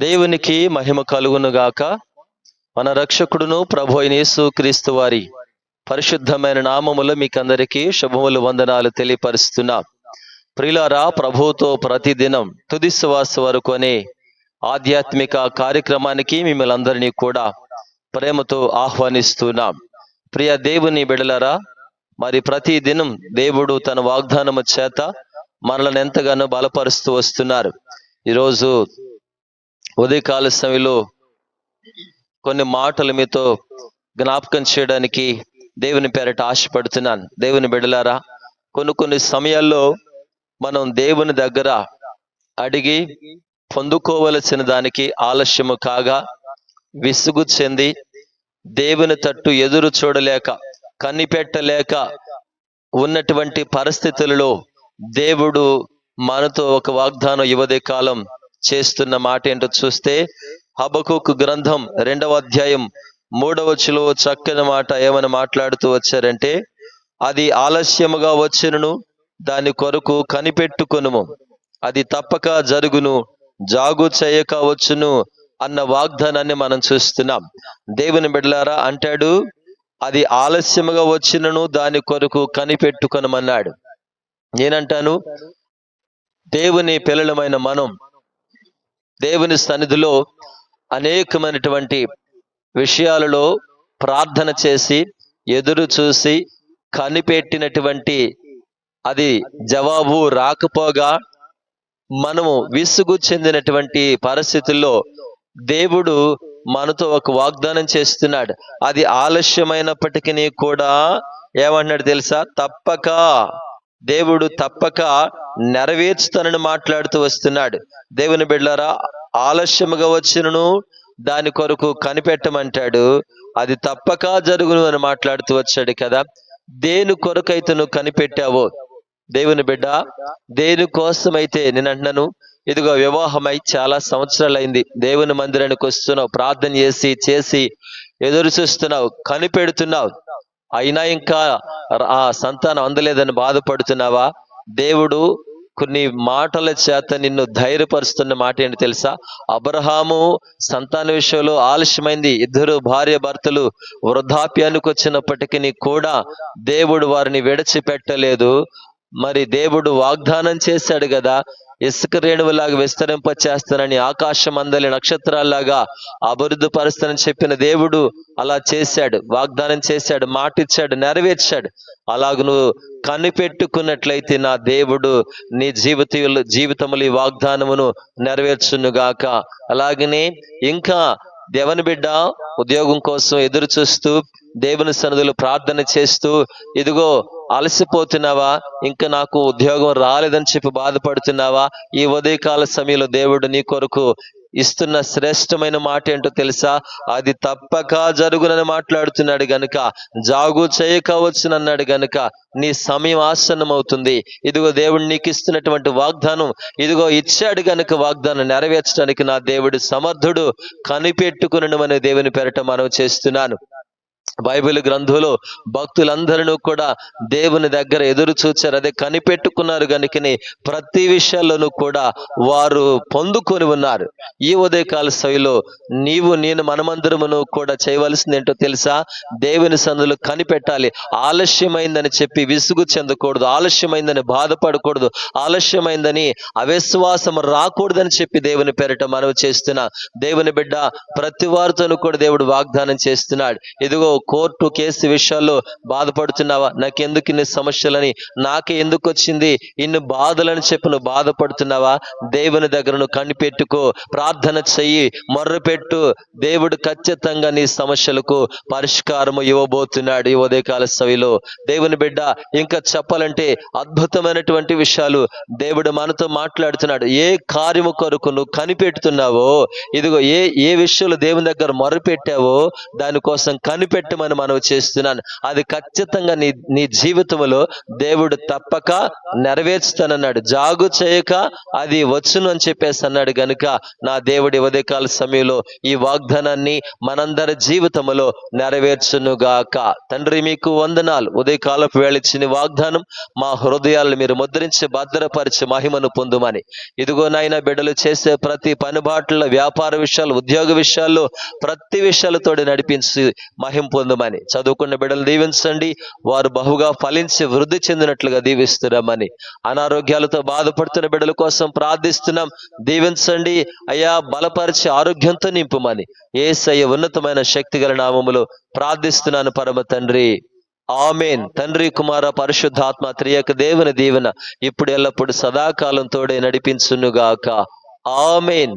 దేవునికి మహిమ కలుగునుగాక. మన రక్షకుడును ప్రభు అయినేసు క్రీస్తు వారి పరిశుద్ధమైన నామములు మీకందరికీ శుభములు వందనాలు తెలియపరుస్తున్నా. ప్రిలారా ప్రభువుతో ప్రతిదినం తుది శ్వాస వరకు అనే ఆధ్యాత్మిక కార్యక్రమానికి మిమ్మల్ని అందరినీ కూడా ప్రేమతో ఆహ్వానిస్తున్నాం. ప్రియ దేవుని బిడలరా మరి ప్రతి దినం దేవుడు తన వాగ్దానము చేత మనల్ని ఎంతగానో బలపరుస్తూ వస్తున్నారు. ఈరోజు ఉదయకాల సమయంలో కొన్ని మాటలు మీతో జ్ఞాపకం చేయడానికి దేవుని పేరట ఆశపడుతున్నాను. దేవుని బిడలారా కొన్ని కొన్ని సమయాల్లో మనం దేవుని దగ్గర అడిగి పొందుకోవలసిన దానికి ఆలస్యము కాగా విసుగు చెంది దేవుని తట్టు ఎదురు చూడలేక కనిపెట్టలేక ఉన్నటువంటి పరిస్థితులలో దేవుడు మనతో ఒక వాగ్దానం యువదే కాలం చేస్తున్న మాట ఏంటో చూస్తే హబకుక్ గ్రంథం రెండవ అధ్యాయం మూడవ చిలో చక్కని మాట ఏమని మాట్లాడుతూ వచ్చారంటే అది ఆలస్యముగా వచ్చినను దాని కొరకు కనిపెట్టుకును అది తప్పక జరుగును జాగు చేయక వచ్చును అన్న వాగ్దానాన్ని మనం చూస్తున్నాం. దేవుని బిడ్డలారా అంటాడు అది ఆలస్యముగా వచ్చినను దాని కొరకు కనిపెట్టుకొనమన్నాడు. నేనంటాను దేవుని పిల్లలమైన మనం దేవుని సన్నిధిలో అనేకమైనటువంటి విషయాలలో ప్రార్థన చేసి ఎదురు చూసి కనిపెట్టినటువంటి అది జవాబు రాకపోగా మనము విసుగు చెందినటువంటి పరిస్థితుల్లో దేవుడు మనతో ఒక వాగ్దానం చేస్తున్నాడు. అది ఆలస్యమైనప్పటికీ కూడా ఏమన్నాడు తెలుసా? తప్పక. దేవుడు తప్పక నెరవేర్చుతానని మాట్లాడుతూ వస్తున్నాడు. దేవుని బిడ్డారా ఆలస్యముగా వచ్చినను దాని కొరకు కనిపెట్టమంటాడు. అది తప్పక జరుగును అని మాట్లాడుతూ వచ్చాడు కదా. దేని కొరకైతే నువ్వు కనిపెట్టావో దేవుని బిడ్డ దేని కోసమైతే నేను అంటున్నాను ఇదిగో వివాహమై చాలా సంవత్సరాలైంది. దేవుని మందిరానికి వస్తున్నావు ప్రార్థన చేసి చేసి ఎదురు చూస్తున్నావు కనిపెడుతున్నావు. అయినా ఇంకా ఆ సంతానం అందలేదని బాధపడుతున్నావా? దేవుడు కొన్ని మాటల చేత నిన్ను ధైర్యపరుస్తున్న మాట ఏంటి తెలుసా? అబ్రహాము సంతాన విషయంలో ఆలస్యమైంది. ఇద్దరు భార్య భర్తలు వృద్ధాప్యానికి వచ్చినప్పటికీ కూడా దేవుడు వారిని విడిచిపెట్టలేదు. మరి దేవుడు వాగ్దానం చేశాడు కదా ఇసుక రేణువులాగా విస్తరింప చేస్తానని ఆకాశం అందలి నక్షత్రాల్లాగా అభివృద్ధి పరుస్తానని చెప్పిన దేవుడు అలా చేశాడు వాగ్దానం చేశాడు మాటిచ్చాడు నెరవేర్చాడు. అలాగ నువ్వు కనిపెట్టుకున్నట్లయితే నా దేవుడు నీ జీవిత జీవితములు ఈ వాగ్దానమును నెరవేర్చునుగాక. అలాగనే ఇంకా దేవుని బిడ్డ ఉద్యోగం కోసం ఎదురు చూస్తూ దేవుని సన్నిధిలో ప్రార్థన చేస్తూ ఇదిగో అలసిపోతున్నావా? ఇంకా నాకు ఉద్యోగం రాలేదని చెప్పి బాధపడుతున్నావా? ఈ ఉదయకాల సమయంలో దేవుడు నీ కొరకు ఇస్తున్న శ్రేష్టమైన మాట ఏంటో తెలుసా? అది తప్పక జరుగునని మాట్లాడుతున్నాడు గనుక జాగు చేయకవచ్చునన్నాడు గనుక నీ సమయం ఆసన్నమవుతుంది. ఇదిగో దేవుడు నీకు ఇస్తున్నటువంటి వాగ్దానం ఇదిగో ఇచ్చాడు గనుక వాగ్దానం నెరవేర్చడానికి నా దేవుడు సమర్థుడు. కనిపెట్టుకునమని దేవుని పెరట మనం చేస్తున్నాను. బైబిల్ గ్రంథంలో భక్తులందరూ కూడా దేవుని దగ్గర ఎదురు చూచారు. అదే కనిపెట్టుకున్నారు కనుకని ప్రతి విషయాల్లోనూ కూడా వారు పొందుకొని ఉన్నారు. ఈ ఉదయకాల స్థాయిలో నీవు నేను మనమందరమును కూడా చేయవలసింది ఏంటో తెలుసా? దేవుని సందులు కనిపెట్టాలి. ఆలస్యమైందని చెప్పి విసుగు చెందకూడదు ఆలస్యమైందని బాధపడకూడదు ఆలస్యమైందని అవిశ్వాసం రాకూడదని చెప్పి దేవుని పేరిట మనవి చేస్తున్నా దేవుని బిడ్డ ప్రతి వారితోనూ కూడా దేవుడు వాగ్దానం చేస్తున్నాడు. ఇదిగో కోర్టు కేసు విషయాల్లో బాధపడుతున్నావా నాకెందుకు ఇన్ని సమస్యలని? నాకే ఎందుకు వచ్చింది? ఇన్ని బాధలని చెప్పి నువ్వు బాధపడుతున్నావా? దేవుని దగ్గర నువ్వు కనిపెట్టుకో ప్రార్థన చెయ్యి మొర్రపెట్టు. దేవుడు ఖచ్చితంగా నీ సమస్యలకు పరిష్కారము ఇవ్వబోతున్నాడు ఈ ఉదయకాల సవిలో దేవుని బిడ్డ ఇంకా చెప్పాలంటే అద్భుతమైనటువంటి విషయాలు దేవుడు మనతో మాట్లాడుతున్నాడు. ఏ కార్యము కొరకు నువ్వు కనిపెడుతున్నావో ఇదిగో ఏ ఏ విషయంలో దేవుని దగ్గర మొరపెట్టావో దానికోసం కనిపెట్ట పెట్టమని మనవి చేస్తున్నాను. అది ఖచ్చితంగా నీ నీ జీవితంలో దేవుడు తప్పక నెరవేర్చుతానన్నాడు. జాగు చేయక అది వచ్చును అని చెప్పేసి అన్నాడు గనుక నా దేవుడి ఉదయకాల సమయంలో ఈ వాగ్దానాన్ని మనందరి జీవితంలో నెరవేర్చునుగాక తండ్రి మీకు వందనాలు. ఉదయకాలపు వేళిచ్చిన వాగ్దానం మా హృదయాలను మీరు ముద్రించి భద్రపరిచి మహిమను పొందుమని. ఇదిగో నాయన బిడ్డలు చేసే ప్రతి పనిబాట్ల వ్యాపార విషయాలు ఉద్యోగ విషయాల్లో ప్రతి విషయాలతో నడిపించి మహిం పొందమని చదువుకున్న బిడ్డలు దీవించండి. వారు బహుగా ఫలించి వృద్ధి చెందినట్లుగా దీవిస్తున్నామని. అనారోగ్యాలతో బాధపడుతున్న బిడ్డల కోసం ప్రార్థిస్తున్నాం. దీవించండి. అయ్యా బలపరిచి ఆరోగ్యంతో నింపుమని. ఏసయ్య ఉన్నతమైన శక్తి గల నామములో ప్రార్థిస్తున్నాను పరమ తండ్రి. ఆమెన్. తండ్రి కుమార పరిశుద్ధాత్మ త్రియక దేవుని దీవెన ఇప్పుడు ఎల్లప్పుడు సదాకాలం తోడే నడిపించునుగాక. ఆమెన్.